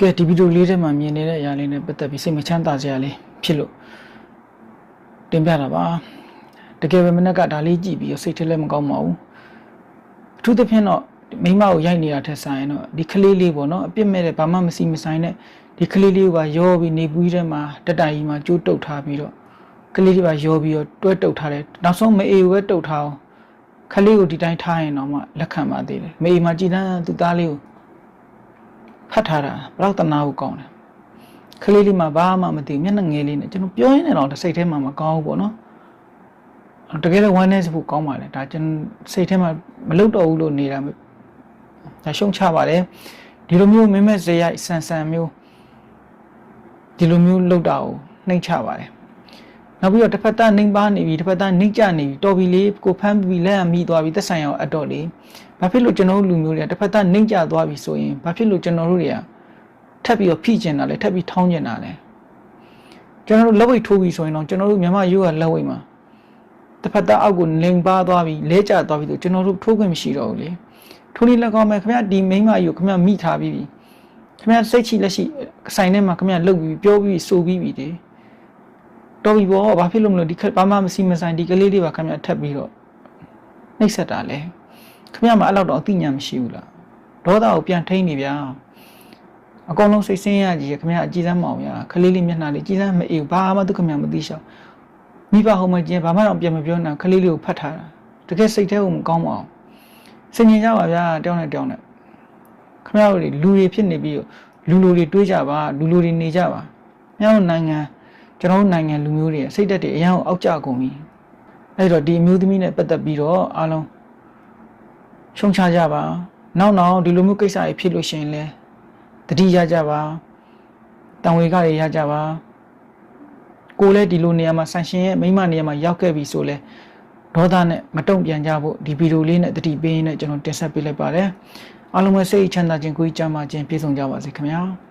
ကဲဒီဗီဒီယိုလေးထဲမှာမြင်နေတဲ့အရာလေးနဲ့ပတ်သက်ပြီးစိတ်မချမ်းသာစရာလေးဖြစ်လို့တင်ပြတာပါတကယ်ပဲမနေ့ကဒါလေးကြည့်ပြီးတော့စိတ်ထဲလည်းမကောင်းပါဘူးအထူးသဖြင့်တော့မိမကိုရိုက်နေတာထက်ဆိုင်တော့ဒီကလေးလေးပေါ့နော်အပြစ်မဲ့တဲ့ဘာမှမစီမဆိုင်တဲ့ဒီကလေးလေးကရောပြီးနေပူးထဲမှာတက်တိုင်ကြီးမှာကျိုးတုတ်ထားပြီးတော့ကလေးလေးပါရောပြီးတော့တွဲတုတ်ထားတယ်နောက်ဆုံးမအေကိုပဲတုတ်ထားအောင်ကလေးကိုဒီတိုင်းထားရင်တော့မှလက်ခံပါသေးတယ်မအေမှာကြည်တန်းသူ့သားလေးကိုဖ တ်ထားတာဘယ်တော့တနာကိုကောင်းတယ်ခလေးလေးမှာဘာမှမသိဘူးမျက်နှာငယ်လေးနဲ့ကျွန်တော်ပြောရင်းနဲ့တော့စိတ်ထဲမှာမကောင်းဘူးပေါ့နော်တကယ်လည်း one night ဖို့ကောင်းပါလေဒါကျွန်တော်စိတ်ထဲမှာမလုပ်တော့ဘူးလို့နေတာဒါရှုံချပါတယ်ဒီလိုမျိုးမင်းမဲ့ဇေယိုက်ဆန်ဆန်မျိုးဒီလိုမျိုးလုပ်တာကိုနှိမ့်ချပါတယ် နောက်ပြီးတော့တစ်ဖက်သားနှိမ့်ပါနေပြီတစ်ဖက်သားနှိမ့်ကြနေပြီတော်ပြီလေကိုဖမ်းပြီးလက်အမိသွားပြီသက်ဆိုင်အောင်အတော့လေဘာဖြစ်လို့ကျွန်တော်တို့လူမျိုးတွေကတစ်ဖက်သားနှိမ့်ကြသွားပြီဆိုရင်ဘာဖြစ်လို့ကျွန်တော်တို့တွေကထပ်ပြီးတော့ဖိကျင်တာလဲထပ်ပြီးထောင်းကျင်တာလဲကျွန်တော်တို့လက်ဝိတ်ထိုးပြီဆိုရင်တော့ကျွန်တော်တို့မြန်မာရိုးကလက်ဝိတ်မှာတစ်ဖက်သားအောက်ကိုလိန်ပါသွားပြီလဲကျသွားပြီဆိုကျွန်တော်တို့ထိုးခွင့်မရှိတော့ဘူးလေထိုးနေလက်ကောင်းမဲ့ခင်ဗျဒီမိန်းမကြီးကိုခင်ဗျမိထားပြီးပြီခင်ဗျစိတ်ချိလက်ရှိဆိုင်ထဲမှာခင်ဗျလှုပ်ပြီးပြောပြီးဆိုပြီးပြီတဲ့ တော်ပြီပေါ့ဘာဖြစ်လို့မလို့ဒီခက်ဘာမှမစီမဆိုင်ဒီကလေးလေးပါခင်ဗျထပ်ပြီးတော့နှိပ်ဆက်တာလဲခင်ဗျမအဲ့လောက်တော့အသိဉာဏ်မရှိဘူးလားဒေါသကိုပြန်ထိန်းနေဗျာအကောင်လုံးစိတ်ဆင်းရကြီးခင်ဗျအကြည်စမ်းမအောင်ဗျာခလေးလေးမျက်နှာလေးကြည်စမ်းမအေးဘူးဘာမှသူခင်ဗျမသိရှောက်မိဘဟိုမကျင်းဘာမှတော့ပြန်မပြောနိုင်ခလေးလေးကိုဖတ်ထားတာတကယ်စိတ်ထဲကိုမကောင်းပါအောင်စင်ញင်ကြပါဗျာတောင်းနဲ့တောင်းနဲ့ခင်ဗျတို့လူတွေဖြစ်နေပြီးတော့လူလူတွေတွေးကြပါလူလူတွေနေကြပါမြောက်နိုင်ငံ ကျွန်တော်တို့နိုင်ငံလူမျိုးတွေရဲ့စိတ်ဓာတ်တွေအရန်ကိုအောက်ကျကုန်ပြီအဲ့တော့ဒီအမျိုးသမီးနဲ့ပတ်သက်ပြီးတော့အားလုံးရှုံချကြပါနောက်နောက်ဒီလိုမျိုးကိစ္စတွေဖြစ်လို့ရှိရင်လဲတတိရကြပါတံဝေကတွေရကြပါကိုလည်းဒီလိုနေရာမှာဆန်ရှင်ရဲ့မိမနေရာမှာရောက်ခဲ့ပြီဆိုလဲဒေါသနဲ့မတုံ့ပြန်ကြဖို့ဒီဗီဒီယိုလေးနဲ့တတိပေးရင်းနဲ့ကျွန်တော်တင်ဆက်ပေးလိုက်ပါတယ်အားလုံးပဲစိတ်ချမ်းသာခြင်းကိုယ်ကြီးကျမ်းမာခြင်းပြည့်စုံကြပါစေခင်ဗျာ